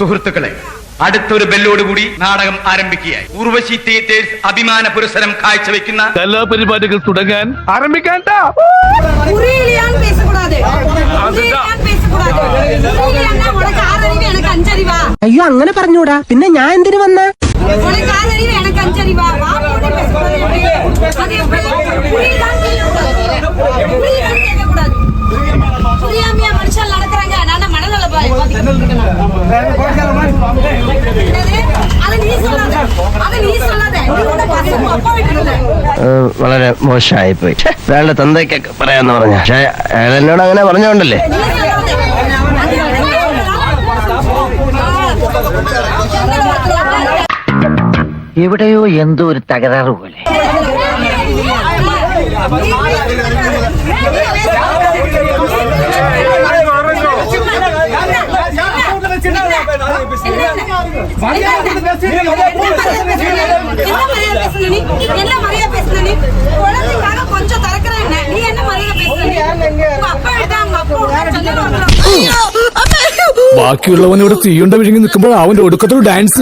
സുഹൃത്തുക്കളെ അടുത്തൊരു ബെല്ലോടുകൂടി നാടകം ആരംഭിക്കുകയായി. ഉർവശി തിയേറ്റേഴ്സ് അഭിമാന പുരസരം കാഴ്ചവെക്കുന്ന കലാപരിപാടികൾ തുടങ്ങാൻ ആരംഭിക്കാൻ അയ്യോ അങ്ങനെ പറഞ്ഞൂടാ. പിന്നെ ഞാൻ എന്തിനു വന്ന? മനുഷ്യർ മണലുള്ള വളരെ മോശമായി പോയി അയാളുടെ തന്തയ്ക്കൊക്കെ പറയാന്ന് പറഞ്ഞ. പക്ഷേ അയാൾ എന്നോട് അങ്ങനെ പറഞ്ഞോണ്ടല്ലേ? എവിടെയോ എന്തോ ഒരു തകരാറ് പോലെ. கொஞ்சம் திறக்கிறேன் நீ என்ன மரியாதை பேசுற உங்க அப்பா எடுத்தா உங்க அப்பா ബാക്കിയുള്ളവൻ ഇവിടെ തീയുണ്ട വിഴുങ്ങി നിൽക്കുമ്പോൾ അവന്റെ ഒടുക്കത്തൊരു ഡാൻസ്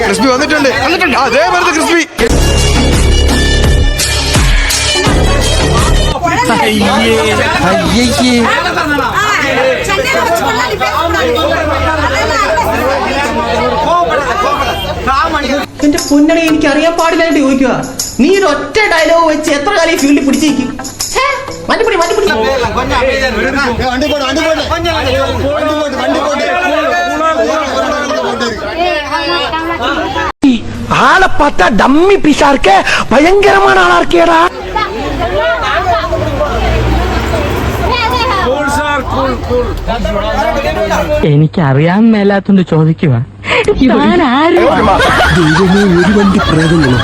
ക്രിസ്പി വന്നിട്ടുണ്ട്. വന്നിട്ടുണ്ട്. അതേ വരുന്നത് ക്രിസ്പി എന്റെ പൊന്നണി എനിക്ക് അറിയാൻ പാടില്ലായിട്ട് ചോദിക്കുക നീ ഒരു ഒറ്റ ഡയലോഗ് വെച്ച് എത്ര കാലം ഈ ഫീൽഡിൽ പിടിച്ചേക്കും മഞ്ഞപ്പൊടി മഞ്ഞപ്പൊടി വണ്ടി പോട്ടെ വണ്ടി പോട്ടെ വണ്ടി പോട്ടെ വണ്ടി പോട്ടെ ആളെ பார்த்தா டம்மி பீஸா இருக்க பயங்கரமான ஆளா இருக்கேடா എനിക്ക് അറിയാൻ മേലാത്തോണ്ട് ചോദിക്കുക താൻ ആരും ഒരു വണ്ടി പ്രേതങ്ങളും